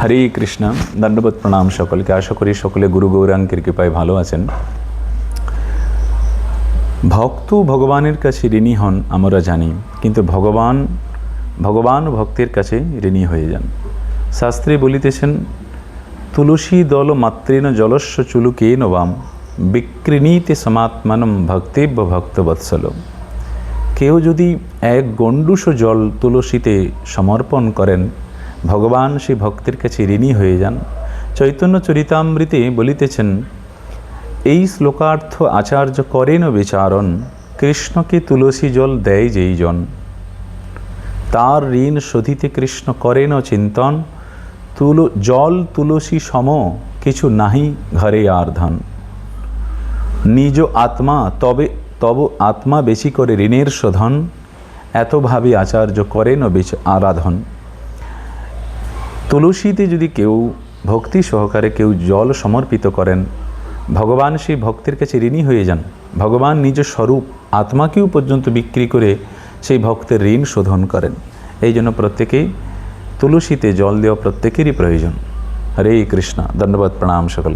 হরে কৃষ্ণ, দণ্ডবোধ প্রণাম সকলকে। আশা করি সকলে গুরু গৌরাঙ্কের কৃপায় ভালো আছেন। ভক্ত ভগবানের কাছে ঋণী হন আমরা জানি, কিন্তু ভগবান ভগবান ভক্তের কাছে ঋণী হয়ে যান। শাস্ত্রে বলিতেছেন, তুলসী দল মাত্রেন জলস্ব চুলুকে নবাম, বিকৃণীতে সমাত্মানম ভক্তেব্য ভক্তবৎসল। কেউ যদি এক গণ্ডুষ জল তুলসীতে সমর্পণ করেন ভগবান সেই ভক্তের কাছে ঋণী হয়ে যান। চৈতন্য চরিতামৃতে বলিতেছেন, এই শ্লোকার্থ আচার্য করেন বিচারণ, কৃষ্ণকে তুলসী জল দেয় যেই জন। তার ঋণ শোধিতে কৃষ্ণ করেন চিন্তন, তুল, জল তুলসী সম কিছু নাহি ঘরে আর ধন। নিজ আত্মা তবে, তব আত্মা বেশি করে ঋণের শোধন, এতভাবে আচার্য করেন বিচ- আরাধন। তুলসীতে যদি কেউ ভক্তি সহকারে কেউ জল সমর্পিত করেন, ভগবান সেই ভক্তের কাছে ঋণী হয়ে যান। ভগবান নিজ স্বরূপ আত্মাকেও পর্যন্ত বিক্রি করে সেই ভক্তের ঋণ শোধন করেন। এই জন্য প্রত্যেকেই তুলসীতে জল দেওয়া প্রত্যেকেরই প্রয়োজন। হরে কৃষ্ণ। ধন্যবাদ, প্রণাম সকল